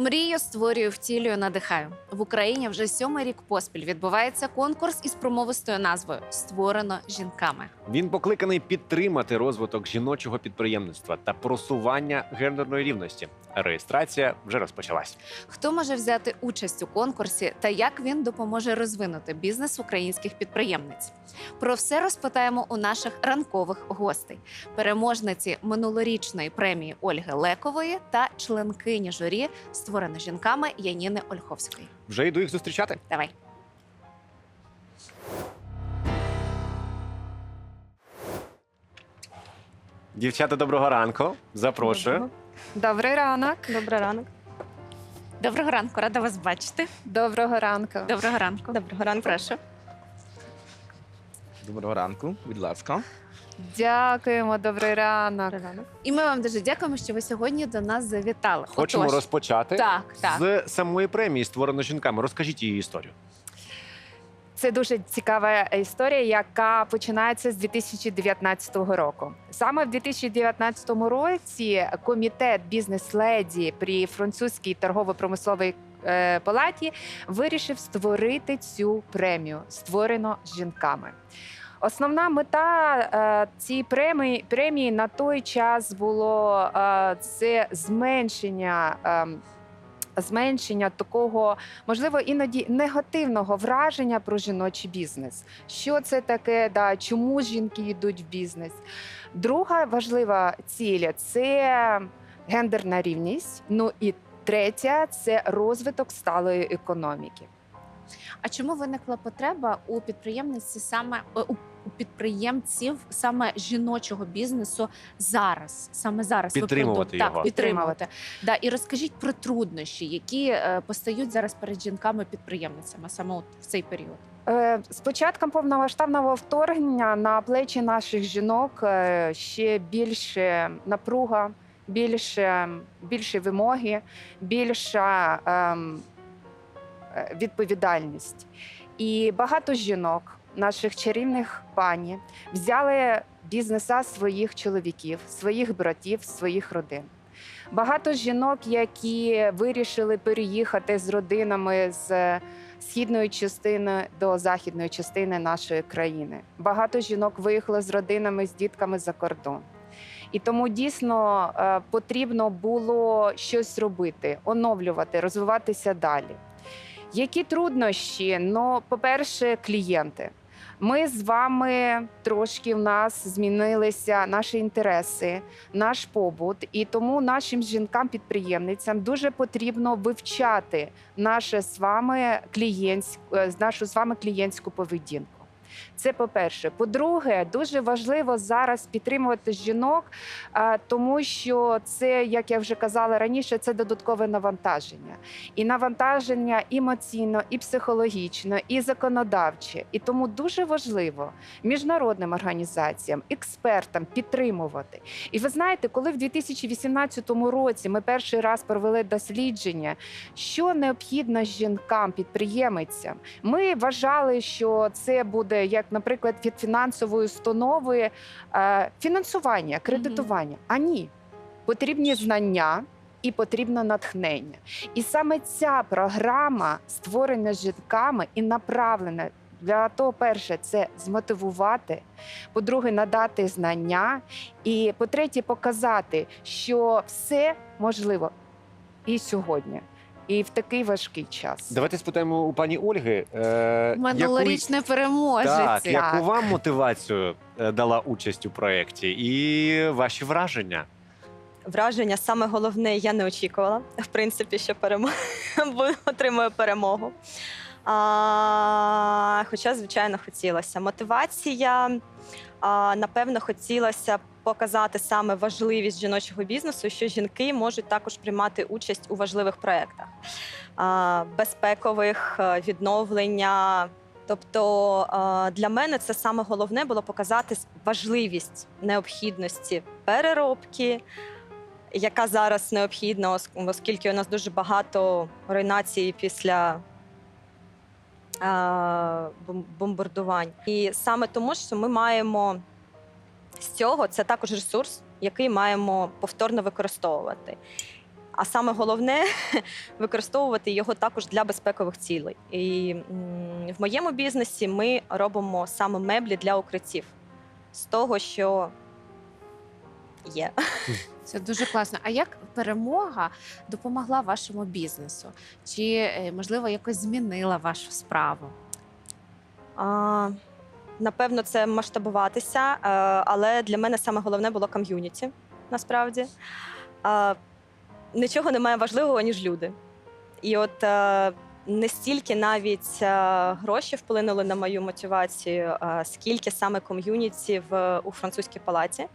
Мрію створюю, втілюю, надихаю. В Україні вже сьомий рік поспіль відбувається конкурс із промовистою назвою Створено жінками. Він покликаний підтримати розвиток жіночого підприємництва та просування гендерної рівності. Реєстрація вже розпочалась. Хто може взяти участь у конкурсі та як він допоможе розвинути бізнес українських підприємниць? Про все розпитаємо у наших ранкових гостей, переможниці минулорічної премії Ольги Лекової та членкині журі створено жінками Яніни Ольховської. Вже йду їх зустрічати. Давай. Дівчата, доброго ранку. Запрошую. Добрий ранок. Добрий ранок. Доброго ранку, рада вас бачити. Доброго ранку. Доброго ранку. Доброго ранку. Прошу. Доброго ранку, будь ласка. Дякуємо, добрий ранок. І ми вам дуже дякуємо, що ви сьогодні до нас завітали. Хочемо Отож, розпочати Так, так. з самої премії створено жінками. Розкажіть її історію. Це дуже цікава історія, яка починається з 2019 року. Саме в 2019 році комітет бізнес-леді при французькій торгово-промисловій палаті вирішив створити цю премію створено жінками. Основна мета е, цієї премії, премії на той час було е, це зменшення. Зменшення такого, можливо, іноді негативного враження про жіночий бізнес. Що це таке? Да, чому жінки йдуть в бізнес? Друга важлива ціль це гендерна рівність. Ну і третя це розвиток сталої економіки. А чому виникла потреба у підприємниці саме е, у підприємців саме жіночого бізнесу зараз? Саме зараз ви Підтримувати його. Так, підтримувати. Да, і розкажіть про труднощі, які е, постають зараз перед жінками-підприємницями саме от в цей період. Е, З початком повномасштабного вторгнення на плечі наших жінок ще більше напруга, більше, більше вимоги, більша ем, е, відповідальність. І багато жінок, наших чарівних пані, взяли бізнеса своїх чоловіків, своїх братів, своїх родин. Багато жінок, які вирішили переїхати з родинами з східної частини до західної частини нашої країни. Багато жінок виїхало з родинами з дітками за кордон. І тому дійсно е, потрібно було щось робити, оновлювати, розвиватися далі. Які труднощі? Ну, по-перше, клієнти. Ми з вами трошки в нас змінилися наші інтереси, наш побут, і тому нашим жінкам-підприємницям дуже потрібно вивчати наше з вами клієнтську, е, нашу з вами клієнтську поведінку. Це по-перше. По-друге, дуже важливо зараз підтримувати жінок, тому що це, як я вже казала раніше, це додаткове навантаження. І навантаження емоційно, і психологічно, і законодавче. І тому дуже важливо міжнародним організаціям, експертам підтримувати. І ви знаєте, коли в 2018 році ми перший раз провели дослідження, що необхідно жінкам, підприємицям, ми вважали, що це буде як, наприклад, від фінансової установи е, фінансування, кредитування. А ні, потрібні знання. І потрібно натхнення. І саме ця програма створена жінками і направлена для того, перше, це змотивувати, по-друге, надати знання, і по-третє, показати, що все можливо і сьогодні, і в такий важкий час. Давайте спитаємо у пані Ольги. Е, Минулорічна переможець. Так, яку вам мотивацію е, дала участь у проєкті і ваші враження? Враження саме головне, я не очікувала, в принципі, що перемо... отримую перемогу. А, хоча, звичайно, хотілося. Мотивація, а, напевно, хотілося показати саме важливість жіночого бізнесу, що жінки можуть також приймати участь у важливих проєктах, безпекових, е, відновлення. Тобто е, для мене це саме головне було показати важливість необхідності переробки, яка зараз необхідна, оскільки у нас дуже багато руйнацій після е, бомбардувань. І саме тому, що ми маємо з цього це також ресурс, який маємо повторно використовувати. А саме головне використовувати його також для безпекових цілей. І в моєму бізнесі ми робимо саме меблі для укриттів з того, що є. Це дуже класно. А як перемога допомогла вашому бізнесу? Чи е, можливо якось змінила вашу справу? А, напевно, це масштабуватися, е, але для мене саме головне було ком'юніті. Насправді нічого немає важливого ніж люди. І от е, не стільки навіть е, гроші вплинули на мою мотивацію, е, скільки саме ком'юніті в у французькій палаті.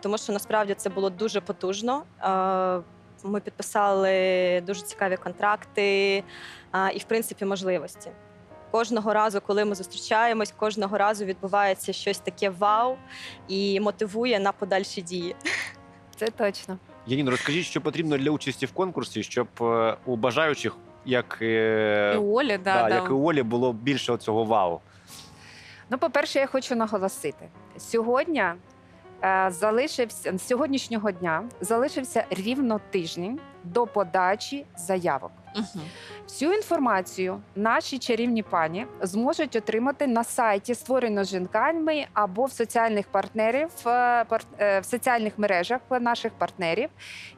Тому що насправді це було дуже потужно. Е, ми підписали дуже цікаві контракти і, в принципі, можливості. Кожного разу, коли ми зустрічаємось, кожного разу відбувається щось таке вау і мотивує на подальші дії. Це точно. Яніно, розкажіть, що потрібно для участі в конкурсі, щоб е, у бажаючих, як, е, І Олі, да, да, да. як і у Олі, було більше цього вау. Ну, по-перше, я хочу наголосити: сьогодні залишився з сьогоднішнього дня залишився рівно тиждень до подачі заявок. Мгм. Всю інформацію наші чарівні пані зможуть отримати на сайті, створено жінками або в соціальних партнерів е, е, в соціальних мережах наших партнерів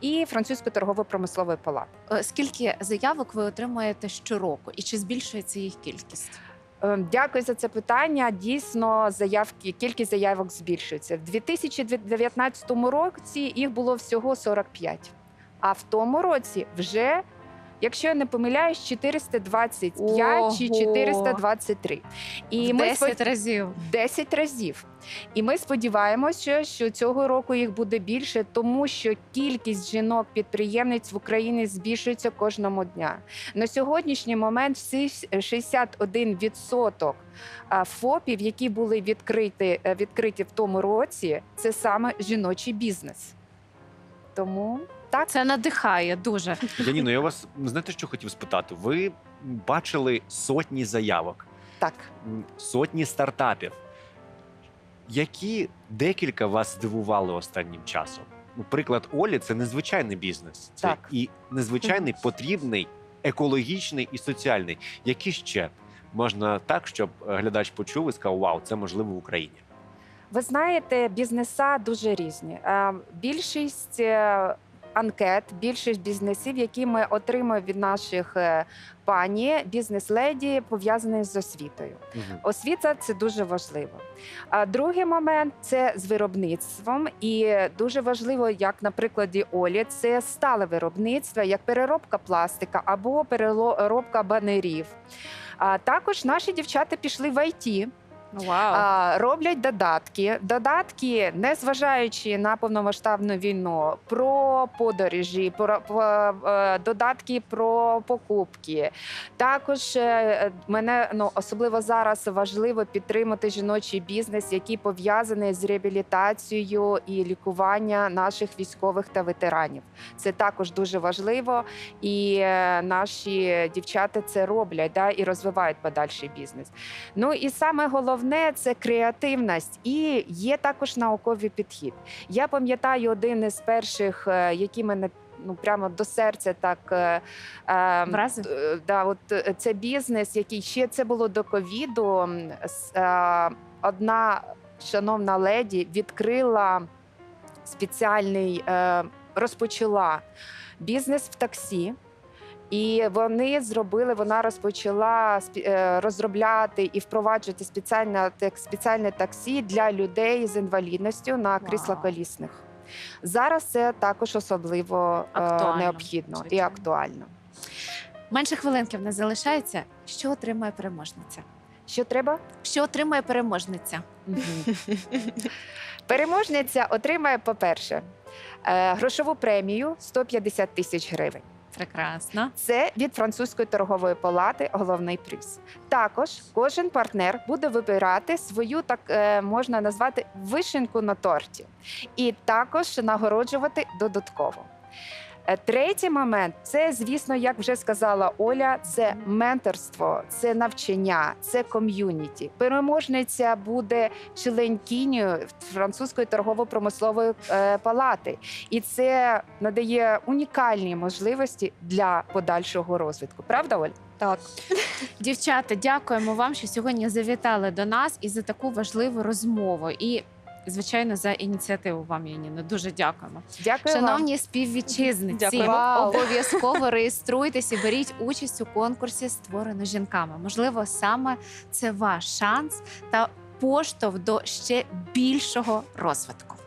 і французької торгово-промислової палати. Е, Скільки заявок ви отримуєте щороку, і чи збільшується їх кількість? Е, Дякую за це питання. Дійсно, заявки, кількість заявок збільшується. В 2019 році їх було всього 45, а в тому році вже. Якщо я не помиляюсь, 425 чи Ого. 423. І В ми 10 разів. 10 разів. І ми сподіваємося, що цього року їх буде більше, тому що кількість жінок-підприємниць в Україні збільшується кожному дня. На сьогоднішній момент всі 61% а, ФОПів, які були відкриті, е, відкриті в тому році, це саме жіночий бізнес. Тому так. Це надихає дуже. Яніно, я вас знаєте, що хотів спитати? Ви бачили сотні заявок, так. сотні стартапів. Які декілька вас здивували останнім часом? Ну, приклад Олі це незвичайний бізнес. Це Так. і незвичайний, потрібний, екологічний і соціальний. Які ще можна так, щоб глядач почув і сказав, вау, це можливо в Україні. Ви знаєте, бізнеса дуже різні. Е, Більшість е, анкет, більшість бізнесів, які ми отримуємо від наших е, пані, бізнес-леді, пов'язані з освітою. Мгм. Освіта це дуже важливо. А другий момент це з виробництвом, і дуже важливо, як на прикладі Олі, це стале виробництво, як переробка пластика або переробка банерів. А також наші дівчата пішли в ІТ. Вау. А, роблять додатки. Додатки, не зважаючи на повномасштабну війну, про подорожі, про, про е, додатки про покупки. Також е, мене ну особливо зараз важливо підтримати жіночий бізнес, який пов'язаний з реабілітацією і лікування наших військових та ветеранів. Це також дуже важливо, і е, наші дівчата це роблять да, і розвивають подальший бізнес. Ну і саме головне це креативність, і є також науковий підхід. Я пам'ятаю один із перших, е, які мене ну прямо до серця так. е, е, Вразив? е, Да, от це бізнес, який ще це було до ковіду. е, Одна шановна леді відкрила спеціальний, е, розпочала бізнес в таксі. І вони зробили, вона розпочала е, розробляти і впроваджувати спеціальне так- спеціальне таксі для людей з інвалідністю на Вау. кріслоколісних. Зараз це також особливо е, Актуально, необхідно і актуально. Менше хвилинки в нас залишається. Що отримає переможниця? Що треба? Що отримає переможниця? Переможниця отримає, по-перше, е, грошову премію 150 тисяч гривень. Прекрасно. Це від французької торгової палати головний приз. Також кожен партнер буде вибирати свою, так е, можна назвати вишеньку на торті, і також нагороджувати додатково. Е, Третій момент це, звісно, як вже сказала Оля, це менторство, це навчання, це ком'юніті. Переможниця буде членкінею французької торгово-промислової е, палати, і це надає унікальні можливості для подальшого розвитку. Правда, Оль? Так. Дівчата, дякуємо вам, що сьогодні завітали до нас і за таку важливу розмову. І, звичайно, за ініціативу вам, Яніно. Дуже дякуємо. Дякую вам. Шановні співвітчизниці. Обов'язково реєструйтесь і беріть участь у конкурсі створено жінками. Можливо, саме це ваш шанс та поштовх до ще більшого розвитку.